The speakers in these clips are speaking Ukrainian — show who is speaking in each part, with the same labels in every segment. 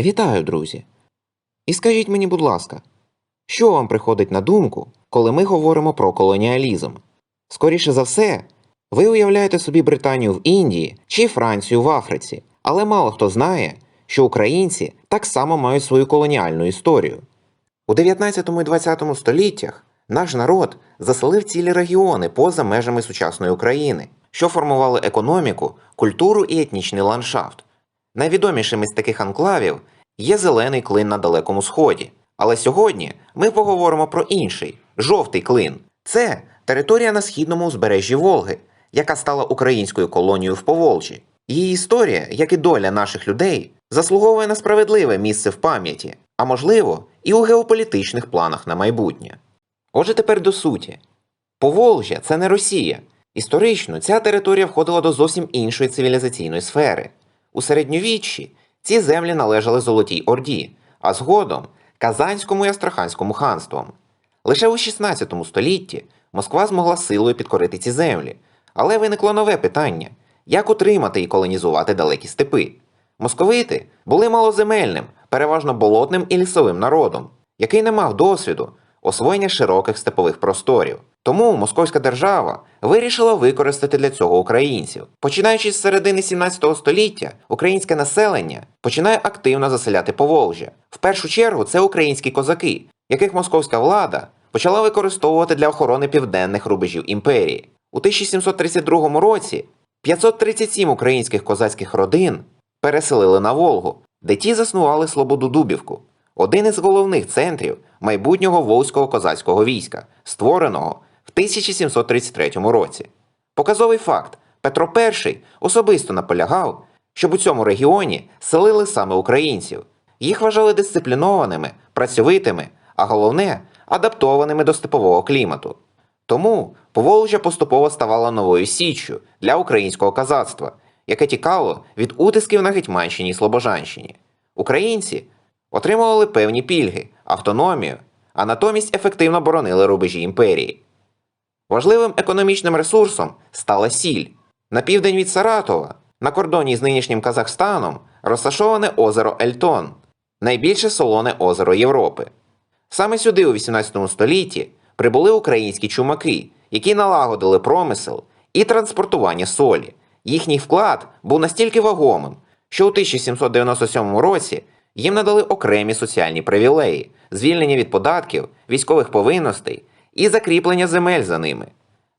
Speaker 1: Вітаю, друзі! І скажіть мені, будь ласка, що вам приходить на думку, коли ми говоримо про колоніалізм? Скоріше за все, ви уявляєте собі Британію в Індії чи Францію в Африці, але мало хто знає, що українці так само мають свою колоніальну історію. У 19 і 20 століттях наш народ заселив цілі регіони поза межами сучасної України, що формували економіку, культуру і етнічний ландшафт. Найвідомішим із таких анклавів є зелений клин на Далекому Сході. Але сьогодні ми поговоримо про інший жовтий клин. Це територія на східному узбережжі Волги, яка стала українською колонією в Поволжі. Її історія, як і доля наших людей, заслуговує на справедливе місце в пам'яті, а можливо, і у геополітичних планах на майбутнє. Отже, тепер до суті. Поволжя це не Росія. Історично ця територія входила до зовсім іншої цивілізаційної сфери. У середньовіччі ці землі належали Золотій Орді, а згодом Казанському і Астраханському ханствам. Лише у 16 столітті Москва змогла силою підкорити ці землі, але виникло нове питання: як утримати і колонізувати далекі степи? Московити були малоземельним, переважно болотним і лісовим народом, який не мав досвіду освоєння широких степових просторів. Тому Московська держава вирішила використати для цього українців. Починаючи з середини 17 століття, українське населення починає активно заселяти Поволжя. В першу чергу це українські козаки, яких московська влада почала використовувати для охорони південних рубежів імперії. У 1732 році 537 українських козацьких родин переселили на Волгу, де ті заснували Слободу Дубівку, один із головних центрів майбутнього волзького козацького війська, створеного 1733 році. Показовий факт: Петро І особисто наполягав, щоб у цьому регіоні селили саме українців. Їх вважали дисциплінованими, працьовитими, а головне адаптованими до степового клімату. Тому Поволжя поступово ставало новою січчю для українського казацтва, яке тікало від утисків на Гетьманщині і Слобожанщині. Українці отримували певні пільги, автономію, а натомість ефективно боронили рубежі імперії. Важливим економічним ресурсом стала сіль. На південь від Саратова, на кордоні з нинішнім Казахстаном, розташоване озеро Ельтон, найбільше солоне озеро Європи. Саме сюди у 18 столітті прибули українські чумаки, які налагодили промисел і транспортування солі. Їхній вклад був настільки вагомим, що у 1797 році їм надали окремі соціальні привілеї, звільнення від податків, військових повинностей і закріплення земель за ними.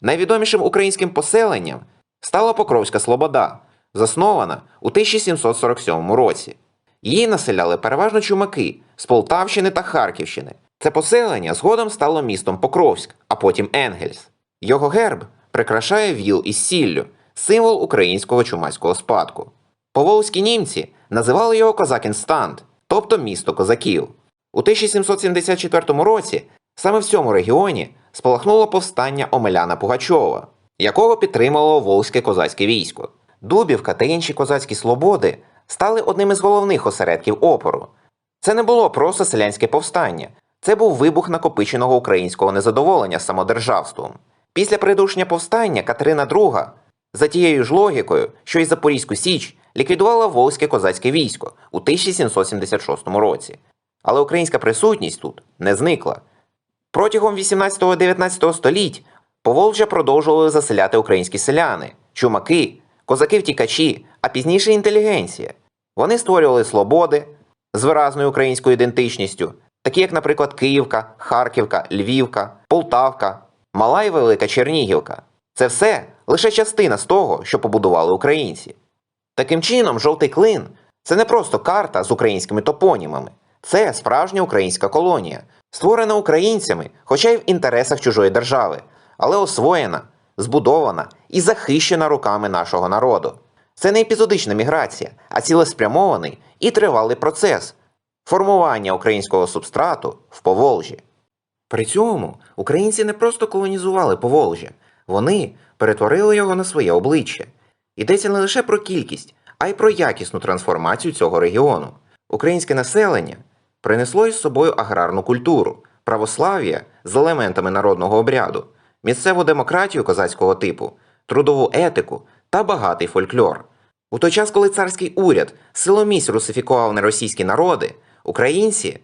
Speaker 1: Найвідомішим українським поселенням стала Покровська Слобода, заснована у 1747 році. Її населяли переважно чумаки з Полтавщини та Харківщини. Це поселення згодом стало містом Покровськ, а потім Енгельс. Його герб прикрашає віл із сіллю, символ українського чумацького спадку. Поволзькі німці називали його Козакінстанд, тобто місто козаків. У 1774 році саме в цьому регіоні спалахнуло повстання Омеляна Пугачова, якого підтримало Волзьке козацьке військо. Дубівка та інші козацькі слободи стали одним із головних осередків опору. Це не було просто селянське повстання, це був вибух накопиченого українського незадоволення самодержавством. Після придушення повстання Катерина II, за тією ж логікою, що й Запорізьку Січ, ліквідувала Волзьке козацьке військо у 1776 році. Але українська присутність тут не зникла. Протягом 18-19 століть Поволжя продовжували заселяти українські селяни, чумаки, козаки-втікачі, а пізніше інтелігенція. Вони створювали слободи з виразною українською ідентичністю, такі як, наприклад, Київка, Харківка, Львівка, Полтавка, Мала і Велика Чернігівка. Це все лише частина з того, що побудували українці. Таким чином, жовтий клин це не просто карта з українськими топонімами, це справжня українська колонія, створена українцями, хоча й в інтересах чужої держави, але освоєна, збудована і захищена руками нашого народу. Це не епізодична міграція, а цілеспрямований і тривалий процес формування українського субстрату в Поволжі. При цьому українці не просто колонізували Поволжя, вони перетворили його на своє обличчя. Йдеться не лише про кількість, а й про якісну трансформацію цього регіону. Українське населення принесло із собою аграрну культуру, православ'я з елементами народного обряду, місцеву демократію козацького типу, трудову етику та багатий фольклор. У той час, коли царський уряд силоміць русифікував неросійські народи, українці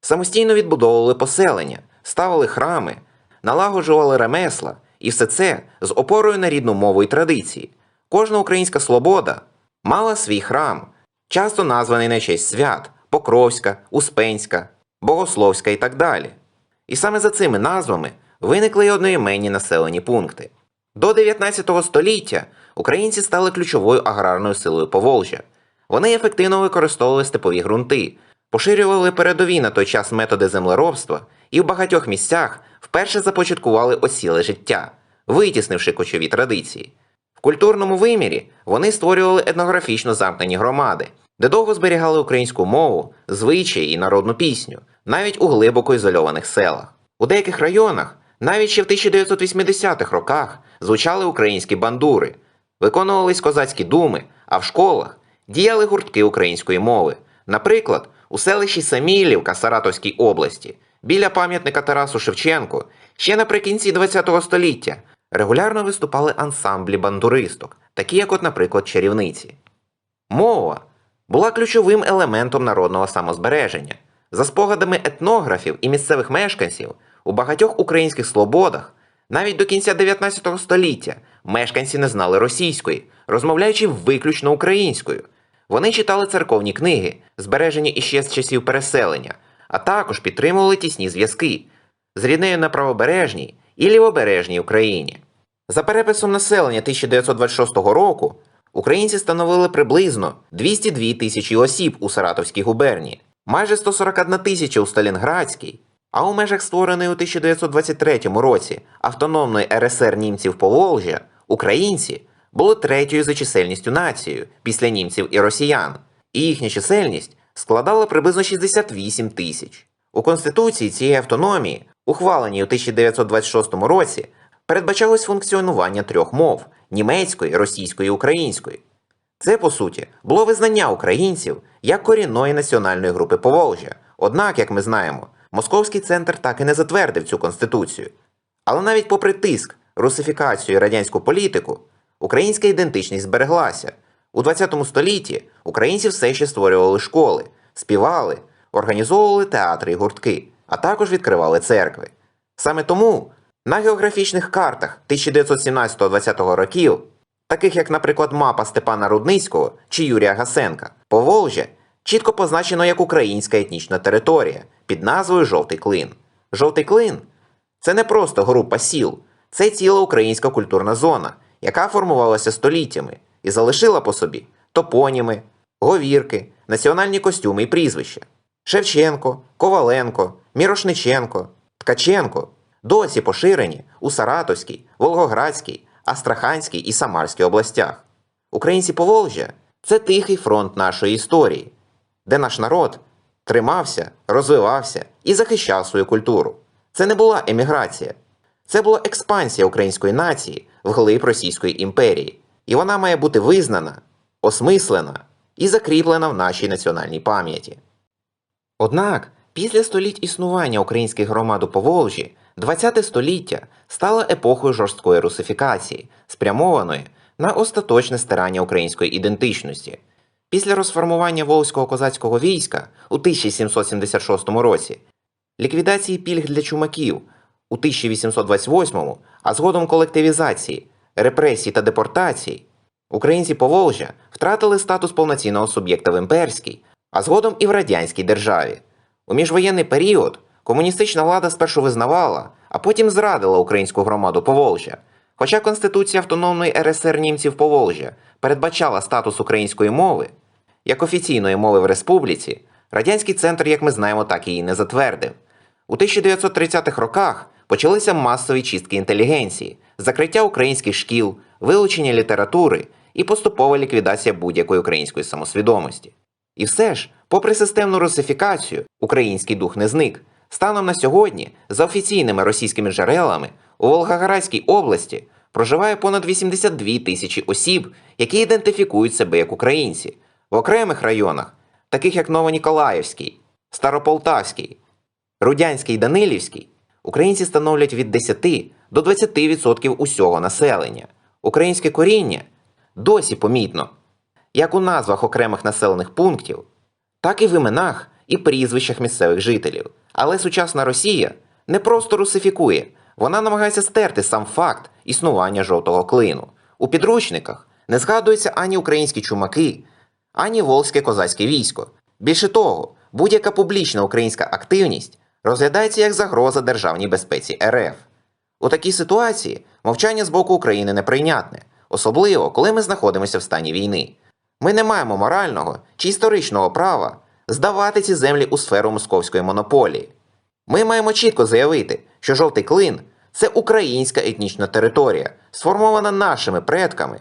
Speaker 1: самостійно відбудовували поселення, ставили храми, налагоджували ремесла, і все це з опорою на рідну мову і традиції. Кожна українська свобода мала свій храм, часто названий на честь свят Покровська, Успенська, Богословська і так далі. І саме за цими назвами виникли й одноіменні населені пункти. До 19 століття українці стали ключовою аграрною силою Поволжя. Вони ефективно використовували степові ґрунти, поширювали передові на той час методи землеробства і в багатьох місцях вперше започаткували осіле життя, витіснивши кочові традиції. В культурному вимірі вони створювали етнографічно замкнені громади, де довго зберігали українську мову, звичаї і народну пісню, навіть у глибоко ізольованих селах. У деяких районах, навіть ще в 1980-х роках, звучали українські бандури, виконувались козацькі думи, а в школах діяли гуртки української мови. Наприклад, у селищі Самілівка Саратовській області, біля пам'ятника Тарасу Шевченку, ще наприкінці ХХ століття регулярно виступали ансамблі бандуристок, такі як, от, наприклад, чарівниці. Мова була ключовим елементом народного самозбереження. За спогадами етнографів і місцевих мешканців, у багатьох українських слободах навіть до кінця 19 століття мешканці не знали російської, розмовляючи виключно українською. Вони читали церковні книги, збережені іще з часів переселення, а також підтримували тісні зв'язки з ріднею на правобережній і лівобережній Україні. За переписом населення 1926 року українці становили приблизно 202 тисячі осіб у Саратовській губернії, майже 141 тисяча у Сталінградській, а у межах створеної у 1923 році автономної РСР німців Поволжя українці були третьою за чисельністю нацією після німців і росіян, і їхня чисельність складала приблизно 68 тисяч. У Конституції цієї автономії, ухваленій у 1926 році, передбачалось функціонування трьох мов німецької, російської української. Це, по суті, було визнання українців як корінної національної групи Поволжя. Однак, як ми знаємо, московський центр так і не затвердив цю конституцію. Але навіть попри тиск, русифікацію і радянську політику, українська ідентичність збереглася. У ХХ столітті українці все ще створювали школи, співали, організовували театри і гуртки, а також відкривали церкви. Саме тому на географічних картах 1917-20 років, таких як, наприклад, мапа Степана Рудницького чи Юрія Гасенка, Поволжя чітко позначено як українська етнічна територія під назвою Жовтий Клин. Жовтий Клин це не просто група сіл, це ціла українська культурна зона, яка формувалася століттями і залишила по собі топоніми, говірки, національні костюми і прізвища. Шевченко, Коваленко, Мірошниченко, Ткаченко досі поширені у Саратовській, Волгоградській, Астраханській і Самарській областях. Українці Поволжя це тихий фронт нашої історії, де наш народ тримався, розвивався і захищав свою культуру. Це не була еміграція, це була експансія української нації вглиб Російської імперії, і вона має бути визнана, осмислена і закріплена в нашій національній пам'яті. Однак, після століть існування українських громад у Поволжі, ХХ століття стало епохою жорсткої русифікації, спрямованої на остаточне стирання української ідентичності. Після розформування Волзького козацького війська у 1776 році, ліквідації пільг для чумаків у 1828, а згодом колективізації, репресій та депортацій, українці Поволжя втратили статус повноцінного суб'єкта в імперській, а згодом і в радянській державі. У міжвоєнний період комуністична влада спершу визнавала, а потім зрадила українську громаду Поволжя. Хоча Конституція автономної РСР німців Поволжя передбачала статус української мови як офіційної мови в республіці, радянський центр, як ми знаємо, так її не затвердив. У 1930-х роках почалися масові чистки інтелігенції, закриття українських шкіл, вилучення літератури і поступова ліквідація будь-якої української самосвідомості. І все ж, попри системну русифікацію, український дух не зник. Станом на сьогодні, за офіційними російськими джерелами, у Волгоградській області проживає понад 82 тисячі осіб, які ідентифікують себе як українці. В окремих районах, таких як Новоніколаївський, Старополтавський, Рудянський і Данилівський, українці становлять від 10 до 20% усього населення. Українське коріння досі помітно як у назвах окремих населених пунктів, так і в іменах і прізвищах місцевих жителів. Але сучасна Росія не просто русифікує, вона намагається стерти сам факт існування жовтого клину. У підручниках не згадуються ані українські чумаки, ані волзьке козацьке військо. Більше того, будь-яка публічна українська активність розглядається як загроза державній безпеці РФ. У такій ситуації мовчання з боку України неприйнятне, особливо коли ми знаходимося в стані війни. Ми не маємо морального чи історичного права здавати ці землі у сферу московської монополії. Ми маємо чітко заявити, що жовтий клин це українська етнічна територія, сформована нашими предками,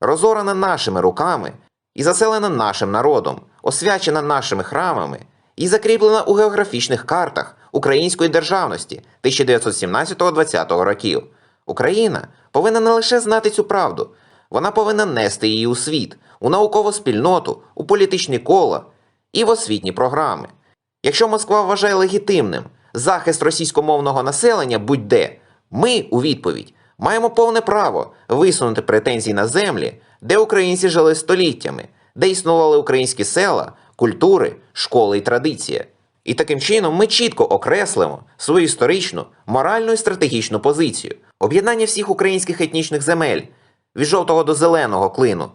Speaker 1: розорана нашими руками і заселена нашим народом, освячена нашими храмами і закріплена у географічних картах української державності 1917-20 років. Україна повинна не лише знати цю правду, вона повинна нести її у світ, у наукову спільноту, у політичні кола і в освітні програми. Якщо Москва вважає легітимним захист російськомовного населення будь-де, ми у відповідь маємо повне право висунути претензії на землі, де українці жили століттями, де існували українські села, культури, школи і традиція. І таким чином ми чітко окреслимо свою історичну, моральну і стратегічну позицію, об'єднання всіх українських етнічних земель від жовтого до зеленого клину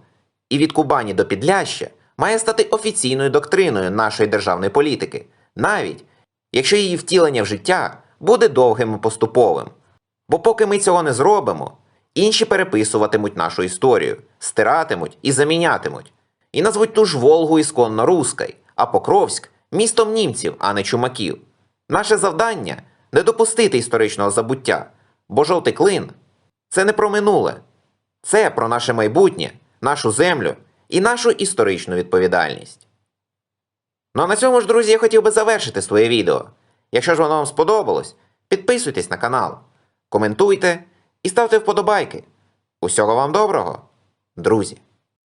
Speaker 1: і від Кубані до Підляща має стати офіційною доктриною нашої державної політики, навіть якщо її втілення в життя буде довгим і поступовим. Бо поки ми цього не зробимо, інші переписуватимуть нашу історію, стиратимуть і замінятимуть, і назвуть ту ж Волгу ісконно руський, а Покровськ містом німців, а не чумаків. Наше завдання не допустити історичного забуття, бо жовтий клин це не про минуле, це про наше майбутнє, нашу землю і нашу історичну відповідальність. Ну а на цьому ж, друзі, я хотів би завершити своє відео. Якщо ж воно вам сподобалось, підписуйтесь на канал, коментуйте і ставте вподобайки. Усього вам доброго, друзі!